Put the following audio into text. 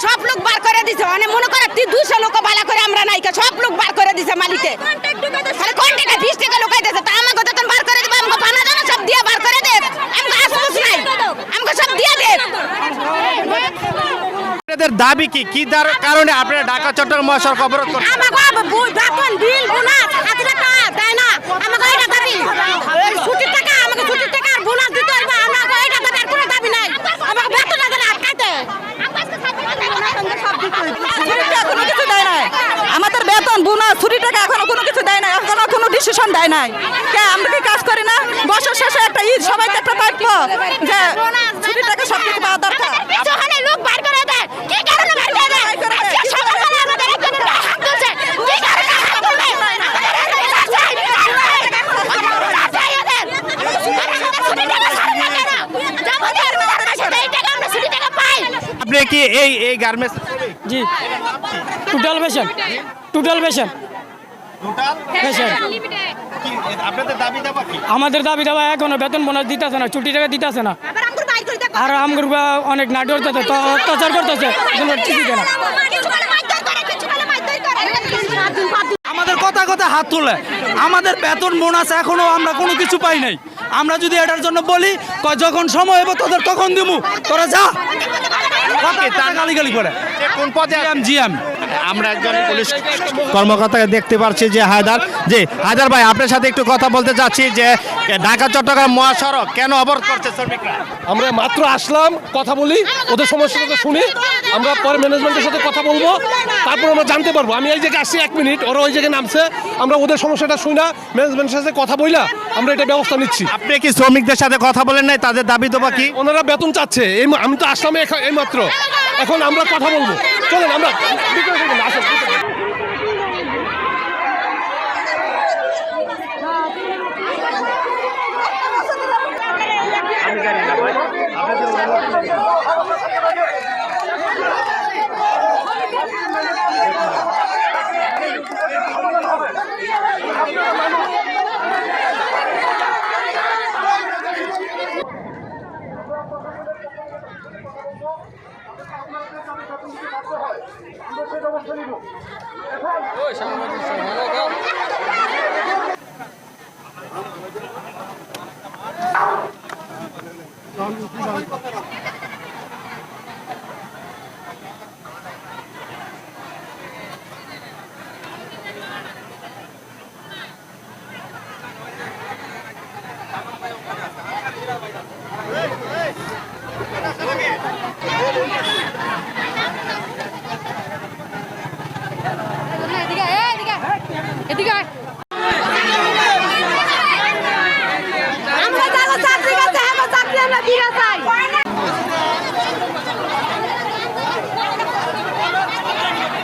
সব লোক বার করে দিছে। মানে মনে করে তুই দুশো লোক বালা করে আমরা নাইকা সব লোক বার করে দিছে মালিকে। খালি কোন টাকা বিশ টাকা লোকাই দিছে। তা আমাকে যখন বার করে দেবে আমাকে পানা জানা সব দিয়ে বার করে দেব আমাকে আসমুস নাই। আমাকে সব দিয়ে দেব আপনাদের দাবি কি? কি দার কারণে আপনারা ঢাকা চট্টগ্রাম মহাসড়ক অবরোধ করছেন? আমাকে বু- বেতন বিল বোনাস হাজার টাকা দেয় না। আমাকে এটা দাবি এই ছুটির টাকা আমাকে ছুটির টাকা আর বোনাস দিতে হবে আমাকে এটা দাবি আর কোনো দাবি নাই আমাকে বেতন না দিলে আটকাইতে আমাদের বেতন বোনাস ছুটি টাকা এখনও কোনো কিছু দেয় নাই এখনও কোনো ডিসিশন দেয় নাই কে আমরা কি কাজ করি না বছর শেষে একটা ঈদ সবাই একটা প্রাপ্য যে ছুটি টাকা সব কিছু পাওয়া দরকার আপনি কি এই এই গার্মেন্টস জি। Total patient total patient patient আপনাদের দাবি দাবা কি? আমাদের দাবি দেওয়া এখনও বেতন বোনাস দিতেছে না ছুটি টাকা দিতেছে না। আর আমগুর অনেক করতেছে তো অত্যাচার করতেছে ঠিকই না। আমাদের কথা কথা হাত তোলে। আমাদের বেতন বোনাস এখনও আমরা কোনো কিছু পাই নাই। আমরা যদি এটার জন্য বলি কয় যখন সময় হবে তোদের তখন দিমু। তোরা যা। তার গালি গালি করে কোন পদে? জিএম জিএম আমরা একজন পুলিশ কর্মকর্তাকে দেখতে পাচ্ছি যে হায়দার। যে হায়দার ভাই আপনার সাথে একটু কথা বলতে চাচ্ছি যে ঢাকা চট্টগ্রাম মহাসড়ক কেন অবরোধ করছে শ্রমিকরা? আমরা মাত্র আসলাম কথা বলি ওদের সমস্যাটা শুনি আমরা পরে ম্যানেজমেন্টের সাথে কথা বলব তারপর আমরা জানতে পারব। আমি এই জায়গায় আসছি এক মিনিট ওরা ওই জায়গায় নামছে আমরা ওদের সমস্যাটা শুই না ম্যানেজমেন্টের সাথে কথা বইলা আমরা এটা ব্যবস্থা নিচ্ছি। আপনি কি শ্রমিকদের সাথে কথা বলেন নাই? তাদের দাবি দেবা কি ওনারা বেতন চাচ্ছে এই আমি তো আসলাম এই মাত্র। এখন আমরা কথা বলব। চলেন আমরা 我想问你是哪个啊好的好的好的好的好 না দিরা চাই